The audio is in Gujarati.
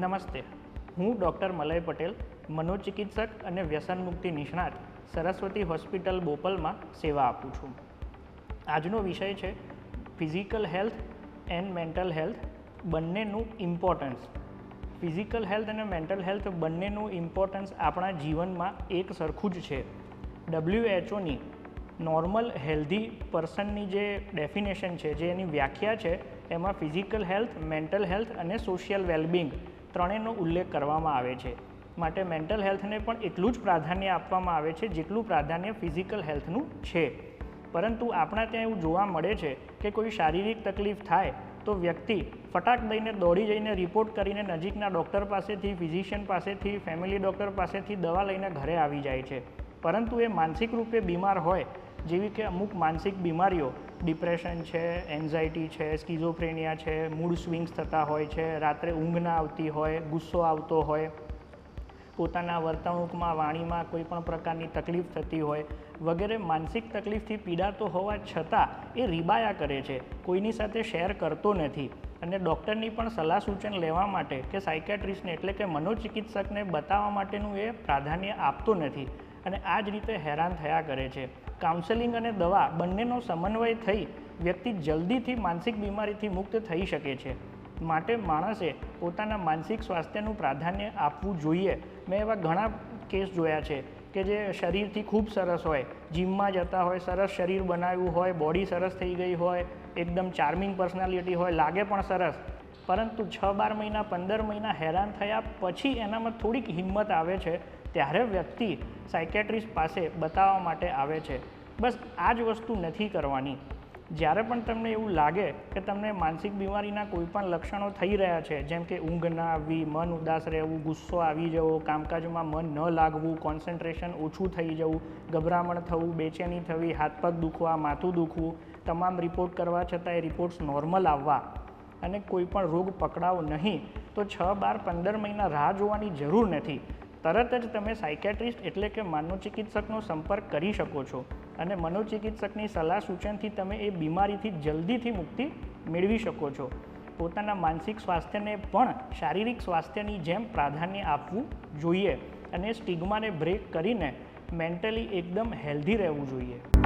નમસ્તે. હું ડૉક્ટર મલય પટેલ, મનોચિકિત્સક અને વ્યસન મુક્તિ નિષ્ણાત, સરસ્વતી હોસ્પિટલ બોપલમાં સેવા આપું છું. આજનો વિષય છે, physical health and mental health બંનેનું ઇમ્પોર્ટન્સ. ફિઝિકલ હેલ્થ અને મેન્ટલ હેલ્થ બંનેનું ઇમ્પોર્ટન્સ આપણા જીવનમાં એક સરખું જ છે. ડબલ્યુએચઓની નોર્મલ હેલ્ધી પર્સનની જે ડેફિનેશન છે, જે એની વ્યાખ્યા છે, એમાં ફિઝિકલ હેલ્થ, મેન્ટલ હેલ્થ અને સોશિયલ વેલબિંગ ત્રણેયનો ઉલ્લેખ કરવામાં આવે છે. માટે મેન્ટલ હેલ્થને પણ એટલું જ પ્રાધાન્ય આપવામાં આવે છે જેટલું પ્રાધાન્ય ફિઝિકલ હેલ્થનું છે. પરંતુ આપણા ત્યાં એવું જોવા મળે છે કે કોઈ શારીરિક તકલીફ થાય તો વ્યક્તિ ફટાક દઈને દોડી જઈને રિપોર્ટ કરીને નજીકના ડૉક્ટર પાસેથી ફિઝિશિયન પાસેથી ફેમિલી ડૉક્ટર પાસેથી દવા લઈને ઘરે આવી જાય છે. પરંતુ એ માનસિક રૂપે બીમાર હોય જેવી કે અમુક માનસિક બીમારીઓ, ડિપ્રેશન છે, એન્ઝાયટી છે, સ્કિઝોફ્રેનિયા છે, મૂડ સ્વિંગ્સ થતા હોય છે, રાત્રે ઊંઘ ના આવતી હોય, ગુસ્સો આવતો હોય, પોતાના વર્તણૂકમાં, વાણીમાં કોઈ પણ પ્રકારની તકલીફ થતી હોય, વગેરે માનસિક તકલીફથી પીડાતો હોવા છતાં એ રીબાયા કરે છે. કોઈની સાથે શેર કરતો નથી. અને ડૉક્ટરની પણ સલાહ સૂચન લેવા માટે કે સાયકેટ્રિસ્ટને એટલે કે મનોચિકિત્સકને બતાવવા માટેનું એ પ્રાધાન્ય આપતો નથી. અને આ જ રીતે હેરાન થયા કરે છે. કાઉન્સેલિંગ અને દવા બંનેનો સમન્વય થઈ વ્યક્તિ જલ્દીથી માનસિક બીમારીથી મુક્ત થઈ શકે છે. માટે માણસે પોતાના માનસિક સ્વાસ્થ્યનું પ્રાધાન્ય આપવું જોઈએ. મેં એવા ઘણા કેસ જોયા છે કે જે શરીરથી ખૂબ સરસ હોય જિમમાં જતા હોય, સરસ શરીર બનાવ્યું હોય બોડી સરસ થઈ ગઈ હોય, એકદમ ચાર્મિંગ પર્સનાલિટી હોય, લાગે પણ સરસ. પરંતુ છ બાર મહિના, પંદર મહિના હેરાન થયા પછી એનામાં થોડીક હિંમત આવે છે ત્યારે વ્યક્તિ સાયકેટ્રિસ્ટ પાસે બતાવવા માટે આવે છે. બસ આ જ વસ્તુ નથી કરવાની. જ્યારે પણ તમને એવું લાગે કે તમને માનસિક બીમારીના કોઈ પણ લક્ષણો થઈ રહ્યા છે, જેમ કે ઊંઘ ના આવવી, મન ઉદાસ રહેવું, ગુસ્સો આવી જવો, કામકાજમાં મન ન લાગવું કોન્સન્ટ્રેશન ઓછું થઈ જવું, ગભરામણ થવું, બેચેની થવી, હાથ પગ દુખવા, માથું દુખવું, તમામ રિપોર્ટ કરવા છતાં એ રિપોર્ટ્સ નોર્મલ આવવા અને કોઈ પણ રોગ પકડાવો નહીં, તો છ બાર પંદર મહિના રાહ જોવાની જરૂર નથી. તરત જ તમે સાયકેટ્રિસ્ટ એટલે કે મનોચિકિત્સકનો સંપર્ક કરી શકો છો અને મનોચિકિત્સકની સલાહ સૂચનથી તમે એ બીમારીથી જલ્દીથી મુક્તિ મેળવી શકો છો. પોતાના માનસિક સ્વાસ્થ્યને પણ શારીરિક સ્વાસ્થ્યની જેમ પ્રાધાન્ય આપવું જોઈએ અને સ્ટિગ્માને બ્રેક કરીને મેન્ટલી એકદમ હેલ્ધી રહેવું જોઈએ.